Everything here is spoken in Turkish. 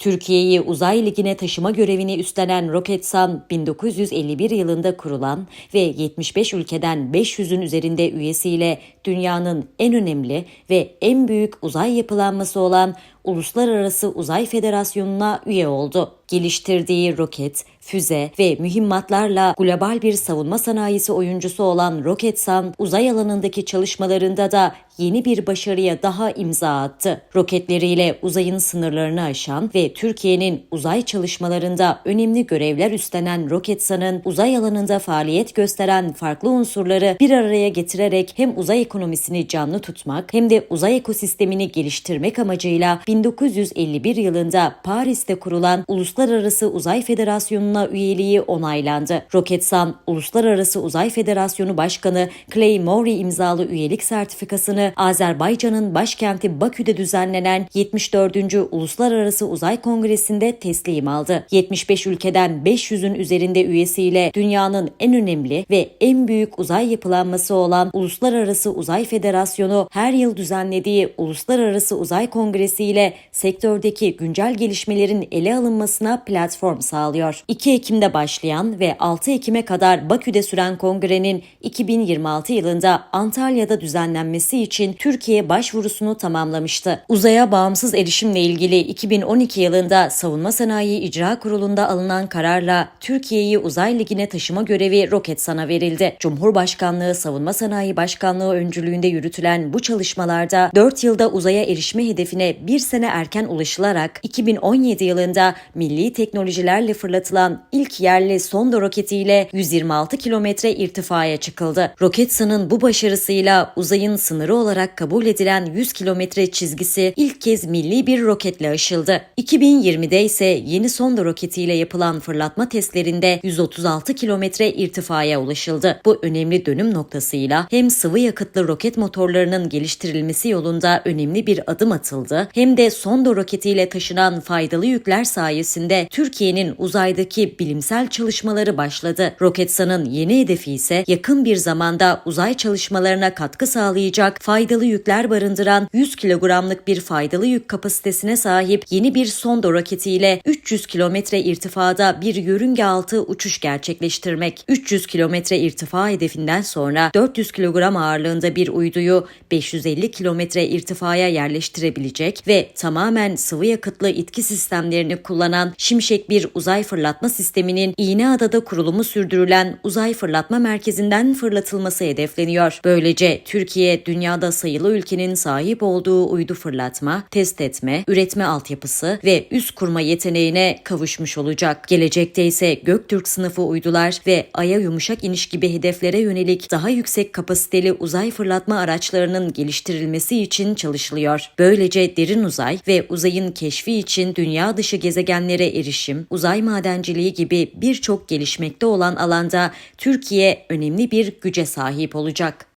Türkiye'yi uzay ligine taşıma görevini üstlenen Roketsan, 1951 yılında kurulan ve 75 ülkeden 500'ün üzerinde üyesiyle dünyanın en önemli ve en büyük uzay yapılanması olan Uluslararası Uzay Federasyonu'na üye oldu. Geliştirdiği roket, füze ve mühimmatlarla global bir savunma sanayisi oyuncusu olan Roketsan, uzay alanındaki çalışmalarında da yeni bir başarıya daha imza attı. Roketleriyle uzayın sınırlarını aşan ve Türkiye'nin uzay çalışmalarında önemli görevler üstlenen Roketsan'ın uzay alanında faaliyet gösteren farklı unsurları bir araya getirerek hem uzay ekonomisini canlı tutmak hem de uzay ekosistemini geliştirmek amacıyla 1951 yılında Paris'te kurulan Uluslararası Uzay Federasyonu'na üyeliği onaylandı. Roketsan, Uluslararası Uzay Federasyonu Başkanı Clay Mori imzalı üyelik sertifikasını Azerbaycan'ın başkenti Bakü'de düzenlenen 74. Uluslararası Uzay Kongresi'nde teslim aldı. 75 ülkeden 500'ün üzerinde üyesiyle dünyanın en önemli ve en büyük uzay yapılanması olan Uluslararası Uzay Federasyonu her yıl düzenlediği Uluslararası Uzay Kongresi ile sektördeki güncel gelişmelerin ele alınmasına platform sağlıyor. 2 Ekim'de başlayan ve 6 Ekim'e kadar Bakü'de süren kongrenin 2026 yılında Antalya'da düzenlenmesi için Türkiye başvurusunu tamamlamıştı. Uzaya bağımsız erişimle ilgili 2012 yılında Savunma Sanayi İcra Kurulu'nda alınan kararla Türkiye'yi uzay ligine taşıma görevi Roketsan'a verildi. Cumhurbaşkanlığı Savunma Sanayi Başkanlığı öncülüğünde yürütülen bu çalışmalarda 4 yılda uzaya erişme hedefine bir sene erken ulaşılarak 2017 yılında milli teknolojilerle fırlatılan ilk yerli sonda roketiyle 126 kilometre irtifaya çıkıldı. Roketsan'ın bu başarısıyla uzayın sınırı olarak kabul edilen 100 kilometre çizgisi ilk kez milli bir roketle aşıldı. 2020'de ise yeni sonda roketiyle yapılan fırlatma testlerinde 136 kilometre irtifaya ulaşıldı. Bu önemli dönüm noktasıyla hem sıvı yakıtlı roket motorlarının geliştirilmesi yolunda önemli bir adım atıldı hem de sonda roketiyle taşınan faydalı yükler sayesinde Türkiye'nin uzaydaki bilimsel çalışmaları başladı. Roketsan'ın yeni hedefi ise yakın bir zamanda uzay çalışmalarına katkı sağlayacak faydalı yükler barındıran 100 kilogramlık bir faydalı yük kapasitesine sahip yeni bir sonda roketiyle 300 kilometre irtifada bir yörünge altı uçuş gerçekleştirmek. 300 kilometre irtifa hedefinden sonra 400 kilogram ağırlığında bir uyduyu 550 kilometre irtifaya yerleştirebilecek ve tamamen sıvı yakıtlı itki sistemlerini kullanan Şimşek bir uzay fırlatma sisteminin İğneada'da kurulumu sürdürülen uzay fırlatma merkezinden fırlatılması hedefleniyor. Böylece Türkiye dünyada sayılı ülkenin sahip olduğu uydu fırlatma, test etme, üretme altyapısı ve üst kurma yeteneğine kavuşmuş olacak. Gelecekte ise Göktürk sınıfı uydular ve Ay'a yumuşak iniş gibi hedeflere yönelik daha yüksek kapasiteli uzay fırlatma araçlarının geliştirilmesi için çalışılıyor. Böylece derin uzay ve uzayın keşfi için dünya dışı gezegenlere erişim, uzay madenciliği gibi birçok gelişmekte olan alanda Türkiye önemli bir güce sahip olacak.